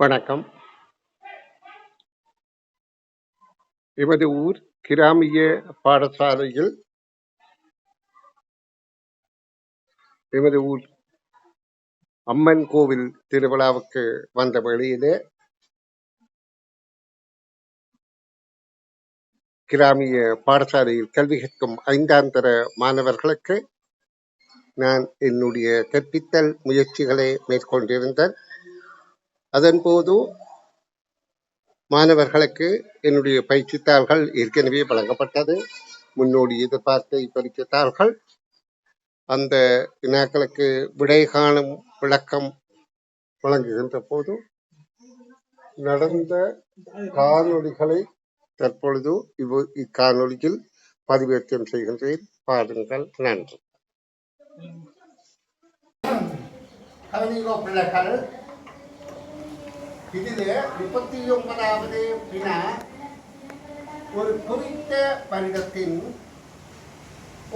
வணக்கம். எமது ஊர் கிராமிய பாடசாலையில் எமது ஊர் அம்மன் கோவில் திருவிழாவுக்கு வந்த வழியிலே கிராமிய பாடசாலையில் கல்வி கற்கும் ஐந்தாம் தர மாணவர்களுக்கு நான் என்னுடைய கற்பித்தல் முயற்சிகளை மேற்கொண்டிருந்தேன். அதன்போது மாணவர்களுக்கு என்னுடைய பயிற்சித்தாள்கள் ஏற்கனவே வழங்கப்பட்டது. முன்னோடி எதிர்பார்த்தை பரிசுத்தாள்கள் அந்த வினாக்களுக்கு விடை காணும் விளக்கம் வழங்குகின்ற போது நடந்த காணொளிகளை தற்பொழுது இவ் இக்காணொலியில் பதிவேற்றம் செய்கின்றேன். பாருங்கள். நன்றி. பிள்ளைகள் இதிலே முப்பத்தி ஒன்பதாவது வினா ஒரு குறித்த வருடத்தின்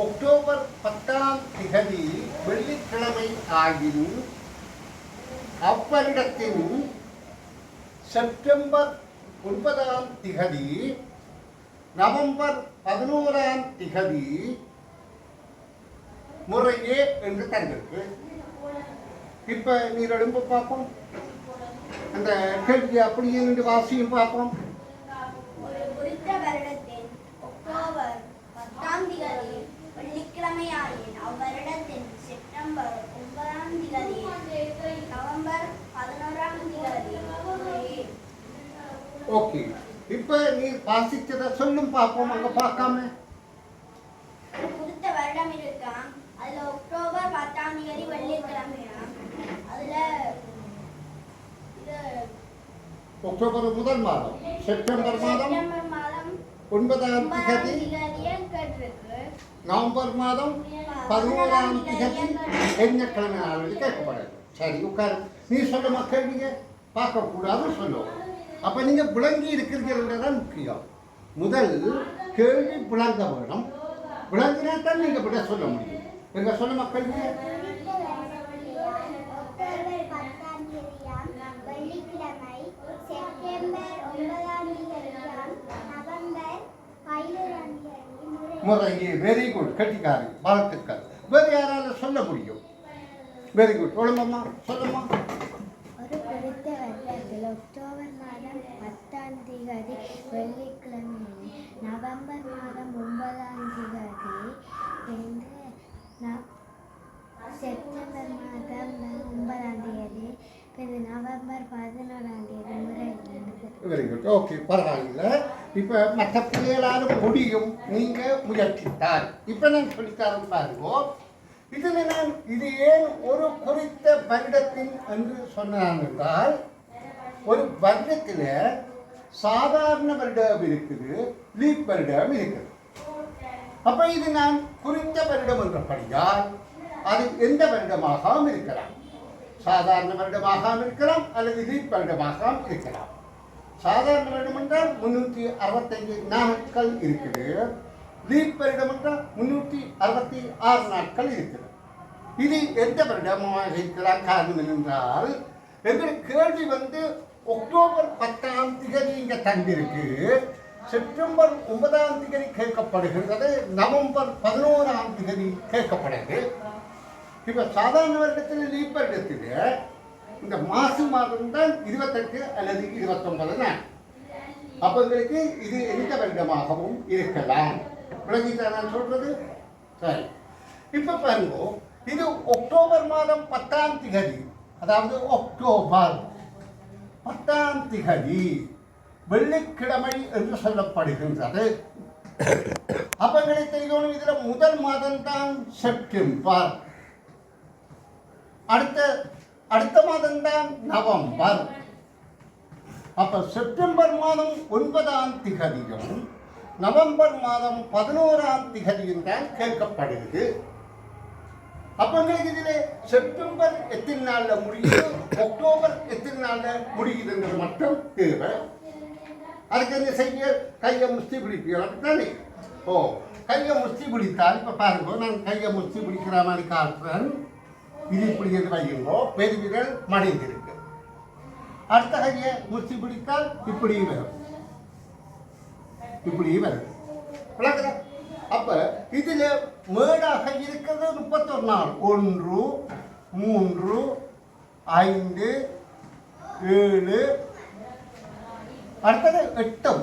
ஒக்டோபர் பத்தாம் திகதி வெள்ளிக்கிழமை ஆகின் அவ்வருடத்தின் செப்டம்பர் ஒன்பதாம் திகதி நவம்பர் பதினோராம் திகதி முறையே என்று தந்திருக்கு. இப்போ நீர் எழும்ப பார்ப்போம். அந்த கேள்வி அப்படியே நின்று வாசியும் பார்ப்போம். ஒரு குறித்த வருடத்தின் அக்டோபர் பத்தாம் திகதி வெள்ளிக்கிழமையாயின் அவ்வருடத்தின் செப்டம்பர் ஒன்பதாம் திகதி நவம்பர் பதினோராம் திகதி ஓகே. இப்ப நீர் வாசிச்சதை சொல்லும் பார்ப்போம் அங்க பார்க்காம ஒரு குறித்த வருடம் இருக்காம் அதுல அக்டோபர் பத்தாம் திகதி வெள்ளிக்கிழமையாம் அதுல இது அக்டோபர் முதல் மாதம். செப்டம்பர் மாதம் ஒன்பதாம் திகதி நவம்பர் மாதம் பதினோராம் திகதி என்ன கிழமை நாள் கேட்கப்படாது. சரி உட்காரு. நீ சொல்லுமா கேள்விங்க பார்க்கக்கூடாது சொல்லுவோம் அப்ப நீங்க விளங்கி இருக்கிறீர்கள் தான் முக்கியம். முதல் கேள்வி விளங்க வேணும். விளங்கினா தான் நீங்க விட சொல்ல முடியும். எங்க சொல்லுமா கேள்வி அக்டோபர் பத்தாம் தேதியாம் வெள்ளிக்கிழமை செப்டம்பர் ஒன்பதாம் தேதியாம் நவம்பர் பதினோராம் தேதி முறையே வெரி குட் கட்டிக்காரி வாழ்த்துக்கள். வேறு யாரால சொல்ல முடியும்? வெரி குட் சொல்லுமாம்மா சொல்லுமா ஒரு குறித்த வருடத்தில் அக்டோபர் மாதம் பத்தாம் திகதி வெள்ளிக்கிழமை நவம்பர் மாதம் ஒன்பதாம் ந- செப்டம்பர் மாதம் ஒன்பதாம் தேதி பிறகு நவம்பர் பதினோராம் தேதி முறை. வெரி குட் ஓகே பரவாயில்ல. இப்போ மற்ற பிள்ளைகளால் முடியும் நீங்கள் முயற்சித்தார் இப்போ நான் சொல்லித்தரேன் பாருங்க. இதில் நான் இது ஏன் ஒரு குறித்த வருடத்தின் என்று சொன்னான் என்றால் ஒரு வருடத்தில் சாதாரண வருடம் இருக்குது லீப் வருடம் இருக்குது. அப்போ இது நான் குறித்த வருடம் என்றபடியால் அது எந்த வருடமாகவும் இருக்கலாம். சாதாரண வருடமாகவும் இருக்கலாம் அல்லது லீப் வருடமாகவும் இருக்கலாம். சாதாரண வருடம் என்றால் முன்னூற்றி அறுபத்தைந்து நாட்கள் இருக்குது லீப் வருடம் என்றால் முன்னூற்றி அறுபத்தி ஆறு நாட்கள் இருக்குது இது எந்த வருடமாக இருக்கலாம்? காரணம் என்றால் எங்கள் கேள்வி வந்து அக்டோபர் பத்தாம் திகதி இங்கே தங்கியிருக்கு. செப்டம்பர் ஒன்பதாம் திகதி கேட்கப்படுகிறது. நவம்பர் பதினோராம் திகதி கேட்கப்படுது இப்போ சாதாரண வருடத்தில் லீப் வருடத்தில் இந்த மாசு மாதம் தான் இருபத்தெட்டு அல்லது இருபத்தொன்பது நாள் அப்ப எங்களுக்கு இது எந்த வருடமாகவும் இருக்கலாம். விளங்கிட்டா நான் சொல்றது? சரி. இப்ப பாருங்க இது அக்டோபர் மாதம் பத்தாம் திகதி அதாவது அக்டோபர் பத்தாம் திகதி வெள்ளிக்கிழமை என்று சொல்லப்படுகின்றது. அப்ப எங்களுக்கு தெரியணும் இதுல முதல் மாதம் தான் செப்டம்பர். அடுத்த அடுத்த மாதம் தான் நவம்பர் அப்ப செப்டம்பர் மாதம் ஒன்பதாம் திகதியும் நவம்பர் மாதம் பதினோராம் திகதியும் தான் கேட்கப்படுகிறது. அப்ப எங்களுக்கு இதுல செப்டம்பர் எத்தனை நாள்ல முடியுது அக்டோபர் எத்தனை நாள்ல முடியுதுங்கிறது மட்டும் தேவை. அதுக்கு என்ன செய்ய? கையை முஸ்தி பிடிப்பீங்க தானே ஓ கையை முஸ்தி பிடித்தால் இப்ப பாருங்க நான் கையை முஸ்தி பிடிக்கிற மாதிரி காட்டுறேன். இது இப்படி எது வையுங்கோ பெருவிரல் மடிந்திருக்கு. அடுத்த கையை முத்தி பிடித்தால் இப்படி வரும். இப்படி வரும். விளக்குதா? அப்ப இதுல மேடாக இருக்கிறது முப்பத்தொரு நாள் ஒன்று மூன்று ஐந்து ஏழு. அடுத்தது எட்டும்.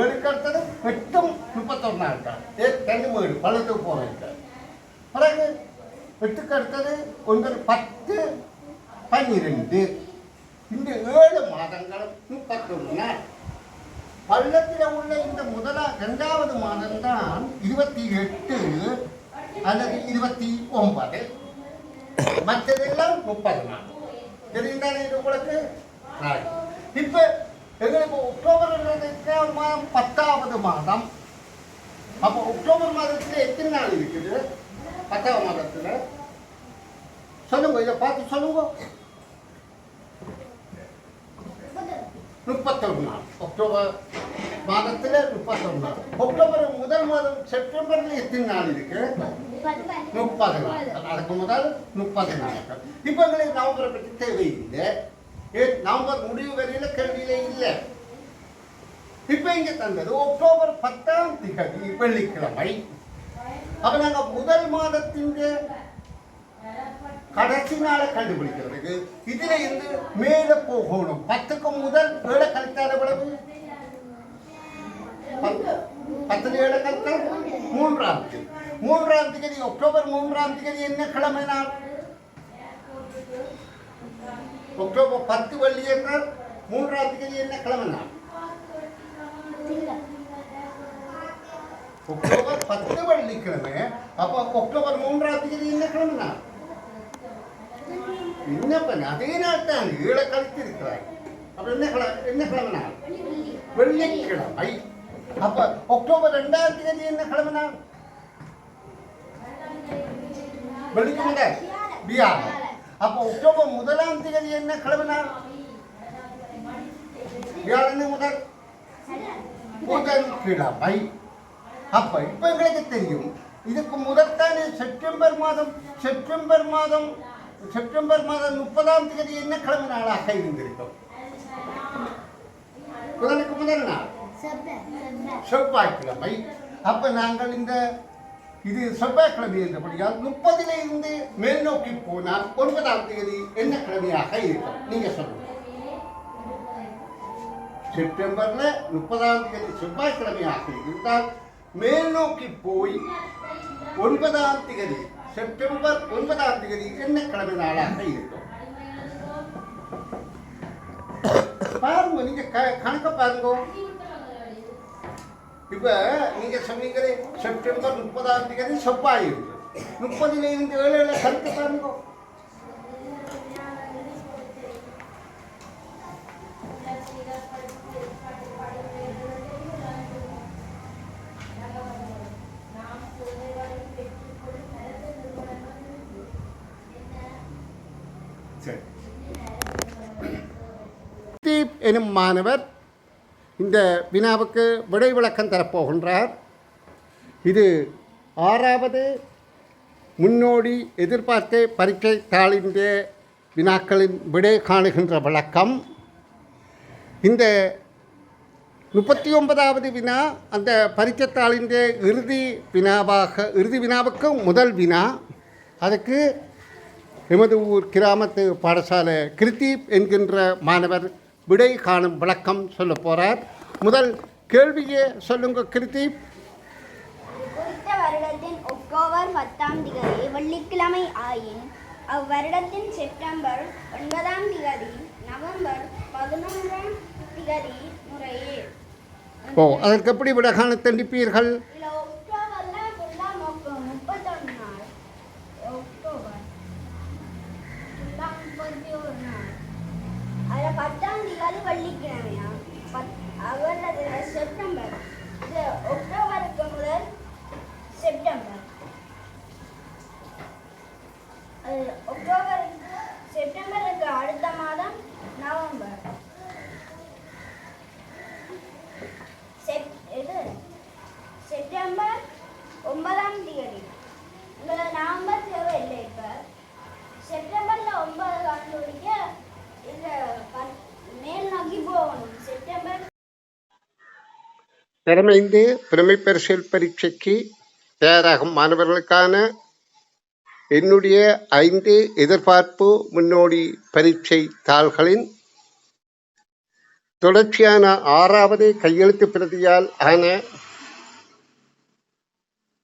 ஏழுக்கு அடுத்தது எட்டும் முப்பத்தொரு நாள் தான் ஏ தனி மேடு. பள்ளத்துக்கு போகிறேன் பிறகு எட்டுக்கு அடுத்தது ஒன்பது பத்து பன்னிரெண்டு. இந்த ஏழு மாதங்களும் முப்பத்தொன்று நாள் பள்ளத்தில் உள்ள இந்த முதலா இரண்டாவது மாதம்தான் இருபத்தி எட்டு அல்லது இருபத்தி ஒன்பது. மற்றதெல்லாம் முப்பது நாள். தெரியுதானே இது உங்களுக்கு? இப்போ எங்களுக்கு அக்டோபர் மாதம் பத்தாவது மாதம். அப்போ அக்டோபர் மாதத்தில் எத்தனை நாள் இருக்குது? பத்தாவது மாதத்துல. சொல்லுங்க இதை பார்த்து சொல்லுங்க. முப்பத்தொரு நாள். அக்டோபர் மாதத்துல முப்பத்தொரு நாள். அக்டோபர் முதல் மாதம் செப்டம்பர்ல எத்தனை நாள் இருக்கு? முப்பது நாள். அதுக்கு முதல் முப்பது நாள் இப்போ எங்களுக்கு நவம்பரை பற்றி தேவையில்லை. நவம்பர் முடிவு வரையில கேள்வியிலே இல்லை. இப்போ இங்கே தந்தது அக்டோபர் பத்தாம் திகதி வெள்ளிக்கிழமை. அப்ப நாங்க முதல் மாதத்தின் கடைசி நாளை கண்டுபிடிக்கிறதுக்கு இதுல இருந்து மேல போகணும். பத்துக்கு முதல் ஏழை கழித்தார் எவ்வளவு? பத்துல ஏழை கழித்தால் மூன்றாம் தேதி. மூன்றாம் தேதி அக்டோபர் மூன்றாம் தேதி என்ன கிழமை நாள்? அக்டோபர் பத்து வெள்ளி என்றால் மூன்றாம் தேதி என்ன கிழமை நாள்? அக்டோபர் பத்து வெள்ளிக்கிழமை அப்போ அக்டோபர் மூன்றாம் தேதி என்ன கிழமை நாள் என்னப்ப அதே நாள் தான் ஏழை கழித்து இருக்கிறாய் அப்ப என்ன கிழமை என்ன கிழமை நாள் வெள்ளிக்கிழமை. அப்ப அக்டோபர் ரெண்டாம் தேதி என்ன கிழமை நாள் வெள்ளிக்கிழமை. வியாழன். அப்ப அக்டோபர் அப்ப இப்ப எங்களுக்கு தெரியும். இதுக்கு முதற்கான செப்டம்பர் மாதம் செப்டம்பர் மாதம் செப்டம்பர் மாதம் முப்பதாம் தேதி என்ன கிழமை நாளாக இருந்திருக்கும்? புதனுக்கு முதல் நாள். செவ்வாய்க்கிழமை. அப்ப நாங்கள் இந்த இது செவ்வாய்க்கிழமை என்றபடியால் முப்பதிலே இருந்து மேல் நோக்கி போனால் ஒன்பதாம் தேதி என்ன கிழமையாக இருக்கும்? நீங்க சொல்லுங்க. செப்டம்பர்ல முப்பதாம் தேதி செவ்வாய்க்கிழமையாக இருந்தால் மேல் நோக்கி போய் ஒன்பதாம் திகதி செப்டம்பர் ஒன்பதாம் திகதி என்ன கிழமை நாளாக இருக்கும். பாருங்க நீங்க கணக்க பாருங்க. இப்ப நீங்க சொன்னீங்களே செப்டம்பர் முப்பதாம் தேதி செவ்வாய் இருக்கு முப்பதுல இருந்து ஏழு கணக்கு பாருங்க. Thank you. தீப் எனும் மாணவர் இந்த வினாவுக்கு விடை விளக்கம் தரப்போகின்றார். இது ஆறாவது முன்னோடி எதிர்பார்த்த பரீட்சை தாளின் வினாக்களின் விடை காணுகின்ற விளக்கம். இந்த முப்பத்தி ஒன்பதாவது வினா அந்த பரீட்சைத்தாளின் இறுதி வினாவாக இறுதி வினாவுக்கு முதல் வினா. அதுக்கு எமது ஊர் கிராமத்து பாடசாலை கிருத்தீப் என்கின்ற மாணவர் விடை காணும் விளக்கம் சொல்ல போகிறார் முதல் கேள்வியே சொல்லுங்க குறித்த வருடத்தின் பத்தாம் திகதி வெள்ளிக்கிழமை ஆயின் அவ்வருடத்தின் செப்டம்பர் ஒன்பதாம் திகதி நவம்பர் பதினொன்றாம் திகதி முறையே. ஓ அதற்கு எப்படி விடை காண தண்டிப்பீர்கள் இல்ல அக்டோபர்ல ஃபுல்லாக முப்பத்தொன்று நாள் அக்டோபர் ஃபுல்லாக முப்பத்தி ஒரு நாள் அதில் பத்தாம் திகதி வெள்ளிக்கிழமையா பத் அவரது செப்டம்பர் இது அக்டோபருக்கு முதல் செப்டம்பர் அது அக்டோபர் செப்டம்பருக்கு அடுத்த மாதம் நவம்பர் செப் இது செப்டம்பர் ஒன்பதாம் தேதி உங்களை நவம்பர் தேவை இல்லை இப்போ செப்டம்பரில் ஒன்பது கண்டுபிடிக்க இந்த பத்- திறமைந்து பிரமை பரிசல் பரீட்சைக்கு தயாராகும் மாணவர்களுக்கான என்னுடைய ஐந்து எதிர்பார்ப்பு முன்னோடி பரீட்சை தாள்களின் தொடர்ச்சியான ஆறாவது கையெழுத்து பிரதியால் ஆன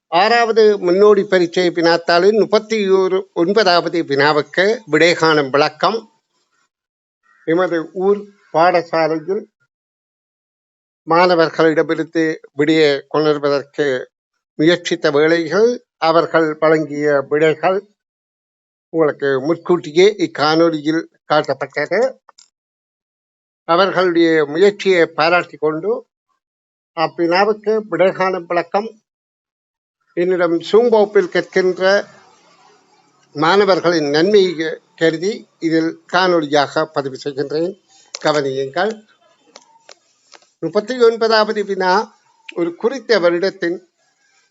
ஆறாவது முன்னோடி பரீட்சை வினாத்தாளின் முப்பத்தி ஒரு ஒன்பதாவது வினாவுக்கு விடை காணும் விளக்கம். எமது ஊர் பாடசாலையில் மாணவர்களிடமிருந்து விடையை கொணர்வதற்கு முயற்சித்த வேளைகள் அவர்கள் வழங்கிய விடைகள் உங்களுக்கு முன்கூட்டியே இக்காணொலியில் காட்டப்பட்டது. அவர்களுடைய முயற்சியை பாராட்டிக் கொண்டு அப்பினாவுக்கு விடை காணும் விளக்கம் என்னிடம் சூம்போப்பில் கற்கின்ற மாணவர்களின் நன்மையை கருதி இதில் காணொலியாக பதிவு செய்கின்றேன். கவனியுங்கள். முப்பத்தி ஒன்பதாவது வினா ஒரு குறித்த வருடத்தின்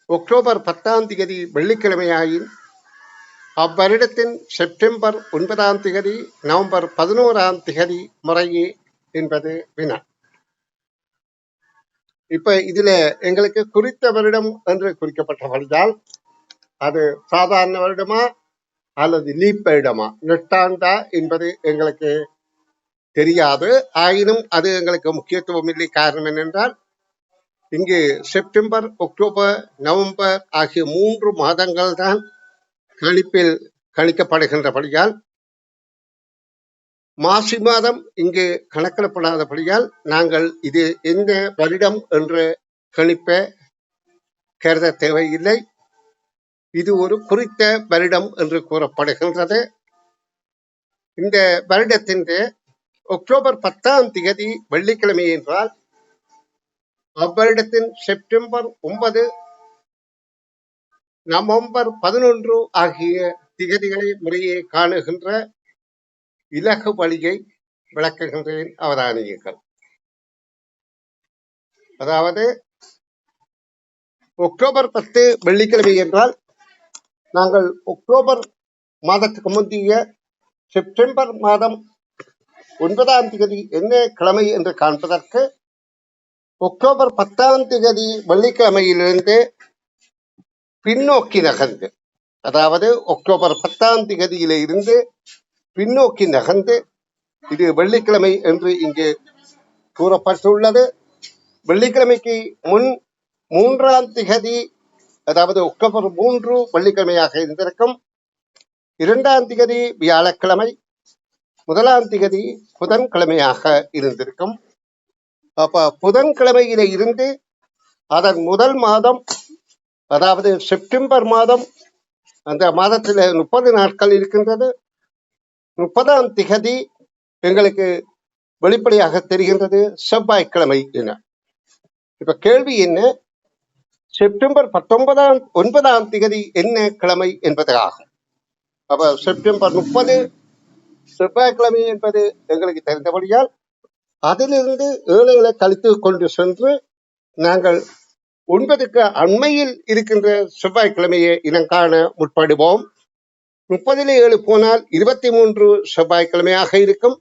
அக்டோபர் பத்தாம் தேதி வெள்ளிக்கிழமையாயின் அவ்வருடத்தின் செப்டம்பர் ஒன்பதாம் திகதி நவம்பர் பதினோராம் திகதி முறையே என்பது வினா. இப்ப இதுல எங்களுக்கு குறித்த வருடம் என்று குறிக்கப்பட்டபடியால் அது சாதாரண வருடமா அல்லது லீப் வருடமா நெட்டாண்டா என்பது எங்களுக்கு தெரியாது. ஆயினும் அது எங்களுக்கு முக்கியத்துவம் இல்லை காரணம் என்னென்றால் இங்கு செப்டம்பர் அக்டோபர் நவம்பர் ஆகிய மூன்று மாதங்கள் தான் கணிப்பில் கணிக்கப்படுகின்றபடியால் மாசி மாதம் இங்கு கணக்கிடப்படாதபடியால் நாங்கள் இது எந்த வருடம் என்று கணிப்ப கருத தேவையில்லை. இது ஒரு குறித்த வருடம் என்று கூறப்படுகின்றது. இந்த வருடத்தின் அக்டோபர் பத்தாம் திகதி வெள்ளிக்கிழமை என்றால் அவ்வருடத்தின் செப்டம்பர் ஒன்பது நவம்பர் பதினொன்று ஆகிய திகதிகளை முறையே காணுகின்ற இலகு வழியை விளக்குகின்றேன் அவதானியுங்கள் அதாவது அக்டோபர் பத்து வெள்ளிக்கிழமை என்றால் நாங்கள் அக்டோபர் மாதத்துக்கு முந்தைய செப்டம்பர் மாதம் ஒன்பதாம் தேதி என்ன கிழமை என்று காண்பதற்கு அக்டோபர் பத்தாம் தேதி வெள்ளிக்கிழமையிலிருந்து பின்னோக்கி நகர்ந்து அதாவது அக்டோபர் பத்தாம் தேதியில இருந்து பின்னோக்கி நகர்ந்து இது வெள்ளிக்கிழமை என்று இங்கு கூறப்பட்டுள்ளது. வெள்ளிக்கிழமைக்கு முன் மூன்றாம் திகதி அதாவது அக்டோபர் மூன்று வெள்ளிக்கிழமையாக இருந்திருக்கும். இரண்டாம் திகதி வியாழக்கிழமை முதலாம் திகதி புதன்கிழமையாக இருந்திருக்கும். அப்ப புதன்கிழமையில இருந்து அதன் முதல் மாதம் அதாவது செப்டம்பர் மாதம் அந்த மாதத்தில் முப்பது நாட்கள் இருக்கின்றது. முப்பதாம் திகதி எங்களுக்கு வெளிப்படையாக தெரிகின்றது செவ்வாய்க்கிழமை என. இப்ப கேள்வி என்ன? செப்டம்பர் பத்தொன்பதாம் ஒன்பதாம் திகதி என்ன கிழமை என்பதாகும். அப்ப செப்டம்பர் முப்பது செவ்வாய்க்கிழமை என்பது எங்களுக்கு தெரிந்தபடியால் அதிலிருந்து ஏழைகளை கழித்து கொண்டு சென்று நாங்கள் ஒன்பதுக்கு அண்மையில் இருக்கின்ற செவ்வாய்க்கிழமையை இனங்காண முற்படுவோம். முப்பதிலே ஏழு போனால் இருபத்தி மூன்று செவ்வாய்க்கிழமையாக இருக்கும்.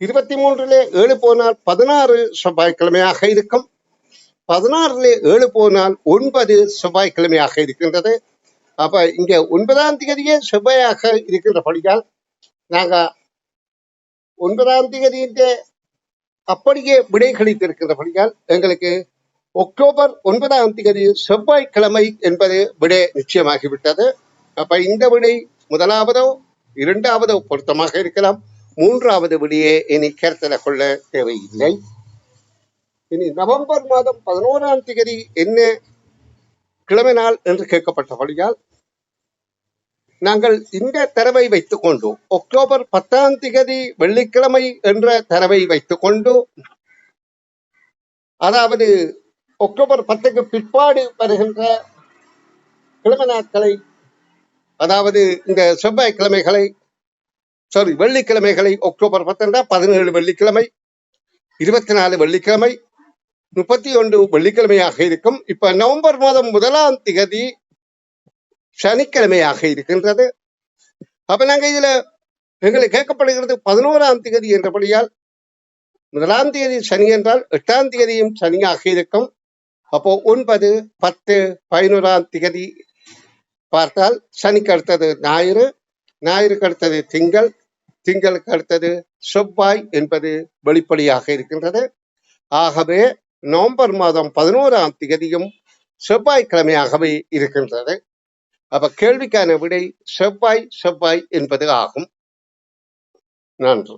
இருபத்தி மூன்றிலே ஏழு போனால் பதினாறு செவ்வாய்க்கிழமையாக இருக்கும். பதினாறிலே ஏழு போனால் ஒன்பது செவ்வாய்க்கிழமையாக இருக்கின்றது. அப்ப இங்க ஒன்பதாம் தேதியே செவ்வாயாக இருக்கின்றபடியால் நாங்க ஒன்பதாம் தேதியின் அப்படியே விடை கழித்திருக்கிறபடியால் எங்களுக்கு அக்டோபர் ஒன்பதாம் தேதி செவ்வாய்க்கிழமை என்பது விடை நிச்சயமாகிவிட்டது. அப்ப இந்த விடை முதலாவதோ இரண்டாவதோ பொருத்தமாக இருக்கலாம். மூன்றாவது விடையே இனி கருத்தில் கொள்ள தேவையில்லை. இனி நவம்பர் மாதம் பதினோராம் தேதி என்ன கிழமை நாள் என்று கேட்கப்பட்டபடியால் நாங்கள் இந்த தரவை வைத்துக்கொண்டு அக்டோபர் பத்தாம் திகதி வெள்ளிக்கிழமை என்ற தரவை வைத்துக்கொண்டு அதாவது அக்டோபர் பத்துக்கு பிற்பாடு வருகின்ற கிழமை நாட்களை அதாவது இந்த செவ்வாய்க்கிழமைகளை சாரி வெள்ளிக்கிழமைகளை அக்டோபர் பத்தொன்றா பதினேழு வெள்ளிக்கிழமை இருபத்தி நாலு வெள்ளிக்கிழமை முப்பத்தி ஒன்று வெள்ளிக்கிழமையாக இருக்கும். இப்ப நவம்பர் மாதம் முதலாம் திகதி சனிக்கிழமையாக இருக்கின்றது. அப்ப நாங்க இதுல எங்களுக்கு கேட்கப்படுகிறது பதினோராம் தேதி என்றபடியால் முதலாம் தேதி சனி என்றால் எட்டாம் தேதியும் சனியாக இருக்கும். அப்போ ஒன்பது பத்து பதினோராம் தேதி பார்த்தால் சனிக்கு அடுத்தது ஞாயிறு ஞாயிறுக்கு அடுத்தது திங்கள் திங்களுக்கு அடுத்தது செவ்வாய் என்பது வெளிப்படையாக இருக்கின்றது. ஆகவே நவம்பர் மாதம் பதினோராம் தேதியும் செவ்வாய்க்கிழமையாகவே இருக்கின்றது. அப்ப கேள்விக்கான விடை செவ்வாய் செவ்வாய் என்பது ஆகும். நன்று.